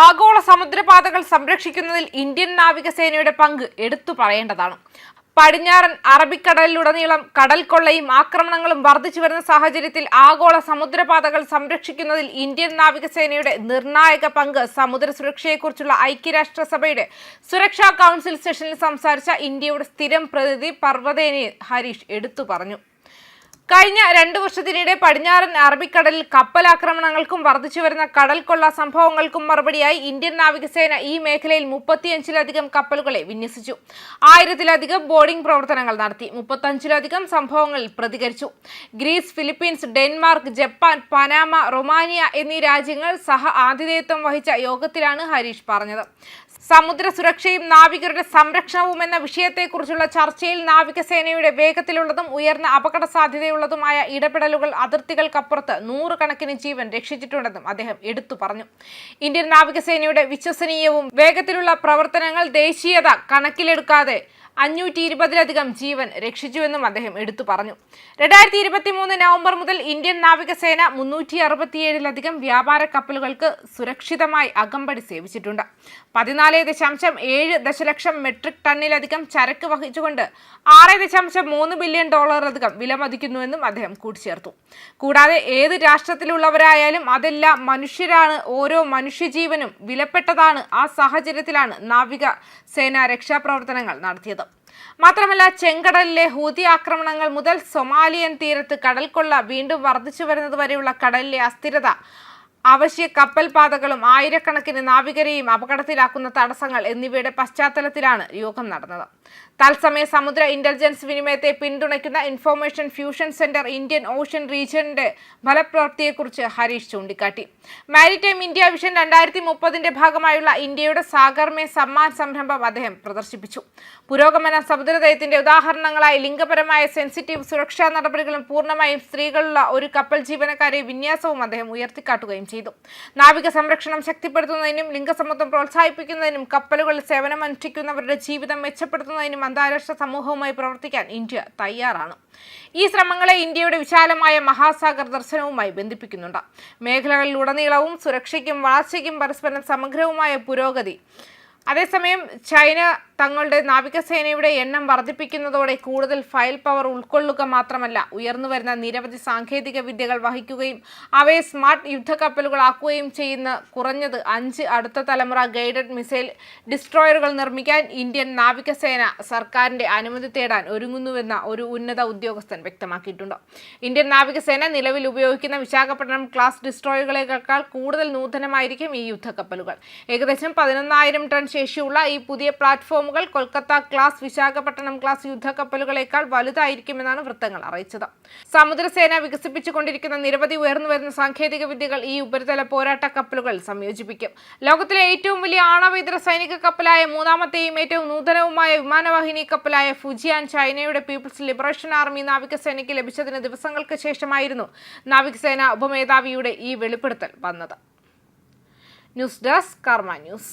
ആഗോള സമുദ്രപാതകൾ സംരക്ഷിക്കുന്നതിൽ ഇന്ത്യൻ നാവികസേനയുടെ പങ്ക് എടുത്തു പറയേണ്ടതാണ്. പടിഞ്ഞാറൻ അറബിക്കടലിലുടനീളം കടൽ കൊള്ളയും ആക്രമണങ്ങളും വർദ്ധിച്ചു വരുന്ന സാഹചര്യത്തിൽ ആഗോള സമുദ്രപാതകൾ സംരക്ഷിക്കുന്നതിൽ ഇന്ത്യൻ നാവികസേനയുടെ നിർണായക പങ്ക് സമുദ്ര സുരക്ഷയെക്കുറിച്ചുള്ള ഐക്യരാഷ്ട്രസഭയുടെ സുരക്ഷാ കൗൺസിൽ സെഷനിൽ സംസാരിച്ച ഇന്ത്യയുടെ സ്ഥിരം പ്രതിനിധി പർവതേനെ ഹരീഷ് എടുത്തു പറഞ്ഞു. കഴിഞ്ഞ രണ്ടു വർഷത്തിനിടെ പടിഞ്ഞാറൻ അറബിക്കടലിൽ കപ്പലാക്രമണങ്ങൾക്കും വർദ്ധിച്ചു വരുന്ന കടൽ കൊള്ള സംഭവങ്ങൾക്കും മറുപടിയായി ഇന്ത്യൻ നാവികസേന ഈ മേഖലയിൽ മുപ്പത്തിയഞ്ചിലധികം കപ്പലുകളെ വിന്യസിച്ചു. ആയിരത്തിലധികം ബോർഡിംഗ് പ്രവർത്തനങ്ങൾ നടത്തി. മുപ്പത്തഞ്ചിലധികം സംഭവങ്ങളിൽ പ്രതികരിച്ചു. Greece Philippines Denmark Japan Panama Romania എന്നീ രാജ്യങ്ങൾ സഹ ആതിഥേയത്വം വഹിച്ച യോഗത്തിലാണ് ഹരീഷ് പറഞ്ഞത്. സമുദ്ര സുരക്ഷയും നാവികരുടെ സംരക്ഷണവും എന്ന വിഷയത്തെക്കുറിച്ചുള്ള ചർച്ചയിൽ നാവികസേനയുടെ വേഗത്തിലുള്ളതും ഉയർന്ന അപകട സാധ്യതയുള്ളതുമായ ഇടപെടലുകൾ അതിർത്തികൾക്കപ്പുറത്ത് നൂറുകണക്കിന് ജീവൻ രക്ഷിച്ചിട്ടുണ്ടെന്നും അദ്ദേഹം എടുത്തു പറഞ്ഞു. ഇന്ത്യൻ നാവികസേനയുടെ വിശ്വസനീയവും വേഗത്തിലുള്ള പ്രവർത്തനങ്ങൾ ദേശീയത കണക്കിലെടുക്കാതെ അഞ്ഞൂറ്റി ഇരുപതിലധികം ജീവൻ രക്ഷിച്ചുവെന്നും അദ്ദേഹം എടുത്തു പറഞ്ഞു. രണ്ടായിരത്തി ഇരുപത്തി മൂന്ന് നവംബർ മുതൽ ഇന്ത്യൻ നാവികസേന മുന്നൂറ്റി അറുപത്തിയേഴിലധികം വ്യാപാര കപ്പലുകൾക്ക് സുരക്ഷിതമായി അകമ്പടി സേവിച്ചിട്ടുണ്ട്. പതിനാല് ദശാംശം ഏഴ് ദശലക്ഷം മെട്രിക് ടണ്ണിലധികം ചരക്ക് വഹിച്ചുകൊണ്ട് ആറ് ദശാംശം മൂന്ന് ബില്യൺ ഡോളറിലധികം വിലമതിക്കുന്നുവെന്നും അദ്ദേഹം കൂട്ടിച്ചേർത്തു. കൂടാതെ ഏത് രാഷ്ട്രത്തിലുള്ളവരായാലും അതെല്ലാം മനുഷ്യരാണ് ഓരോ മനുഷ്യജീവനും വിലപ്പെട്ടതാണ് ആ സാഹചര്യത്തിലാണ് നാവിക സേന രക്ഷാപ്രവർത്തനങ്ങൾ നടത്തിയത്. മാത്രമല്ല ചെങ്കടലിലെ ഹൂതി ആക്രമണങ്ങൾ മുതൽ സൊമാലിയൻ തീരത്ത് കടൽക്കൊള്ള വീണ്ടും വർദ്ധിച്ചു വരുന്നത് വരെയുള്ള കടലിലെ അസ്ഥിരത അവശ്യ കപ്പൽ പാതകളും ആയിരക്കണക്കിന് നാവികരെയും അപകടത്തിലാക്കുന്ന തടസ്സങ്ങൾ എന്നിവയുടെ പശ്ചാത്തലത്തിലാണ് യോഗം നടന്നത്. തത്സമയ സമുദ്ര ഇന്റലിജൻസ് വിനിമയത്തെ പിന്തുണയ്ക്കുന്ന information fusion centre Indian ocean റീജിയന്റെ ഫലപ്രാപ്തിയെക്കുറിച്ച് ഹരീഷ് ചൂണ്ടിക്കാട്ടി. മാരിടൈം ഇന്ത്യ വിഷൻ രണ്ടായിരത്തി മുപ്പതിന്റെ ഭാഗമായുള്ള ഇന്ത്യയുടെ സാഗർമേ സമ്മാൻ സംരംഭം അദ്ദേഹം പ്രദർശിപ്പിച്ചു. പുരോഗമന സമുദ്രദയത്തിന്റെ ഉദാഹരണങ്ങളായി ലിംഗപരമായ സെൻസിറ്റീവ് സുരക്ഷാ നടപടികളും പൂർണമായും സ്ത്രീകളുള്ള ഒരു കപ്പൽ ജീവനക്കാരെ വിന്യാസവും അദ്ദേഹം ഉയർത്തിക്കാട്ടുകയും ചെയ്തു. നാവിക സംരക്ഷണം ശക്തിപ്പെടുത്തുന്നതിനും ലിംഗസമത്വം പ്രോത്സാഹിപ്പിക്കുന്നതിനും കപ്പലുകളിൽ സേവനമനുഷ്ഠിക്കുന്നവരുടെ ജീവിതം മെച്ചപ്പെടുത്തുന്നതിനും അന്താരാഷ്ട്ര സമൂഹവുമായി പ്രവർത്തിക്കാൻ ഇന്ത്യ തയ്യാറാണ്. ഈ ശ്രമങ്ങളെ ഇന്ത്യയുടെ വിശാലമായ മഹാസാഗർ ദർശനവുമായി ബന്ധിപ്പിക്കുന്നുണ്ട്. മേഖലകളിലുടനീളവും സുരക്ഷയ്ക്കും വളർച്ചയ്ക്കും പരസ്പരം സമഗ്രവുമായ പുരോഗതി അതേസമയം ചൈന തങ്ങളുടെ നാവികസേനയുടെ എണ്ണം വർദ്ധിപ്പിക്കുന്നതോടെ കൂടുതൽ ഫയൽ പവർ ഉൾക്കൊള്ളുക മാത്രമല്ല ഉയർന്നു വരുന്ന നിരവധി സാങ്കേതിക വിദ്യകൾ വഹിക്കുകയും അവയെ സ്മാർട്ട് യുദ്ധക്കപ്പലുകളാക്കുകയും ചെയ്യുന്ന കുറഞ്ഞത് അഞ്ച് അടുത്ത തലമുറ ഗൈഡഡ് മിസൈൽ ഡിസ്ട്രോയറുകൾ നിർമ്മിക്കാൻ ഇന്ത്യൻ നാവികസേന സർക്കാരിന്റെ അനുമതി തേടാൻ ഒരുങ്ങുന്നുവെന്ന ഒരു ഉന്നത ഉദ്യോഗസ്ഥൻ വ്യക്തമാക്കിയിട്ടുണ്ട്. ഇന്ത്യൻ നാവികസേന നിലവിൽ ഉപയോഗിക്കുന്ന വിശാഖപട്ടണം ക്ലാസ് ഡിസ്ട്രോയറുകളേക്കാൾ കൂടുതൽ നൂതനമായിരിക്കും ഈ യുദ്ധക്കപ്പലുകൾ. ഏകദേശം പതിനൊന്നായിരം ടൺ ശേഷിയുള്ള ഈ പുതിയ പ്ലാറ്റ്ഫോമുകൾ കൊൽക്കത്ത ക്ലാസ് വിശാഖപട്ടണം ക്ലാസ് യുദ്ധക്കപ്പലുകളേക്കാൾ വലുതായിരിക്കുമെന്നാണ് വൃത്തങ്ങൾ അറിയിച്ചത്. സമുദ്രസേന വികസിപ്പിച്ചുകൊണ്ടിരിക്കുന്ന നിരവധി ഉയർന്നു വരുന്ന സാങ്കേതിക വിദ്യകൾ ഈ ഉപരിതല പോരാട്ട കപ്പലുകൾ സംയോജിപ്പിക്കും. ലോകത്തിലെ ഏറ്റവും വലിയ ആണവ സൈനിക കപ്പലായ മൂന്നാമത്തെയും ഏറ്റവും നൂതനവുമായ വിമാനവാഹിനി കപ്പലായ ഫുജിയാൻ ചൈനയുടെ പീപ്പിൾസ് ലിബറേഷൻ ആർമി നാവികസേനയ്ക്ക് ലഭിച്ചതിന് ദിവസങ്ങൾക്ക് ശേഷമായിരുന്നു നാവികസേന ഉപമേധാവിയുടെ ഈ വെളിപ്പെടുത്തൽ വന്നത്. News desk Karma news.